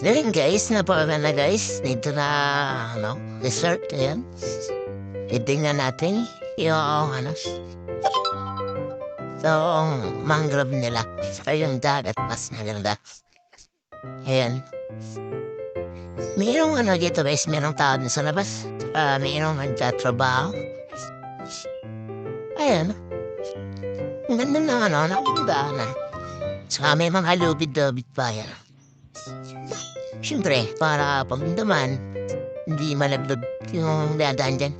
Ngayon guys, napaka na guys. Dito na, ano, resort. Ayan. Titingnan natin yung, ano, yung mangrove nila. Saka yung dagat, mas maganda. Ayan. Mayroong ano dito guys, mayroong tao dun sa labas. Uh, mayroong nagtatrabaho. Ayan. Ang ganda ng ano, ng daanan. Saka may mga lubid-lubid pa yan. Siyempre, para pag naman, hindi malablog yung dadaan dyan.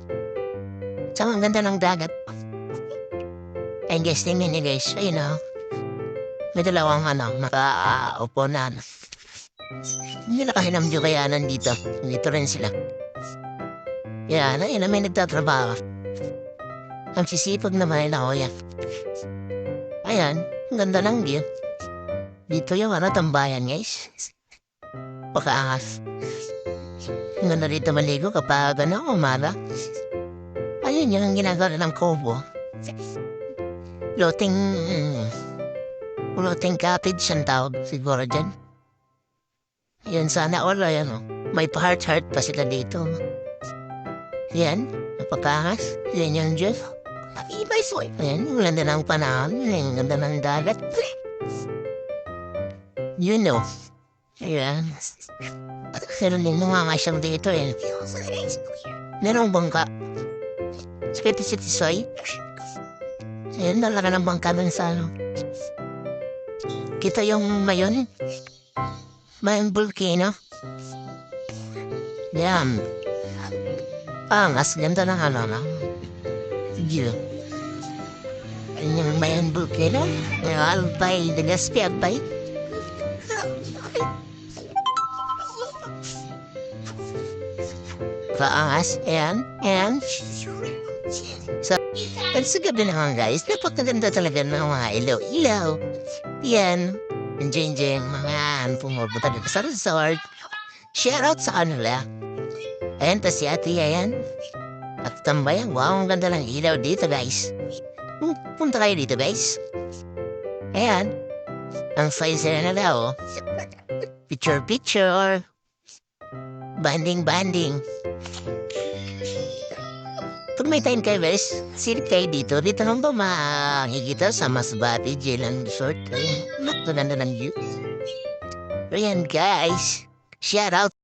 Saka ang ganda ng dagat. And guys, tingnan niyo guys, ayun o. May dalawang ano, nakaupo na ano. Hindi nakahinam yung kaya nandito. Dito rin sila. Yan, ayun na may nagtatrabaho. Ang sisipag naman na kuya. Ayan, ang ganda ng view. Dito yung ano, tambayan guys. Pakaangas. Ang ganda dito maligo kapag ano, umara. Ayun yung ginagawa ng kubo. Floating, mm, floating cottage ang tawag siguro dyan. Yan, sana all ay ano, may pa-heart-heart pa sila dito. Yan, napakangas. Yan yung Diyos. Ibay soy. Yan, yung ganda ng panahon. Yung ganda ng dagat. You know. Ayan. Meron din namamasyal dito eh. Merong bangka. Sakit si Tisoy. Ayan, talaga ng bangka dun sa ano. Kita yung mayon. May volcano. Yan. Angas, ganda ng ano na. Ayun yung mayon volcano. Albay, Legaspi, Albay. Kaangas, and, and, So, at sa gabi naman guys, napakaganda talaga ng mga ilaw-ilaw. Yan, enjoy-enjoy mga pumupunta dito sa resort. Shout out sa kanila. Ayan, tas si ate yan. At tambayan, wow, ang ganda ng ilaw dito guys. Punta kayo dito guys. Ayan, ang size na nila oh. Picture-picture. Banding-banding. Kung may time kayo guys, silip kayo dito. Dito nang ba makikita sa Masbate Jalan Resort. Ayun, look, ganda ng view. Ayan guys, shout out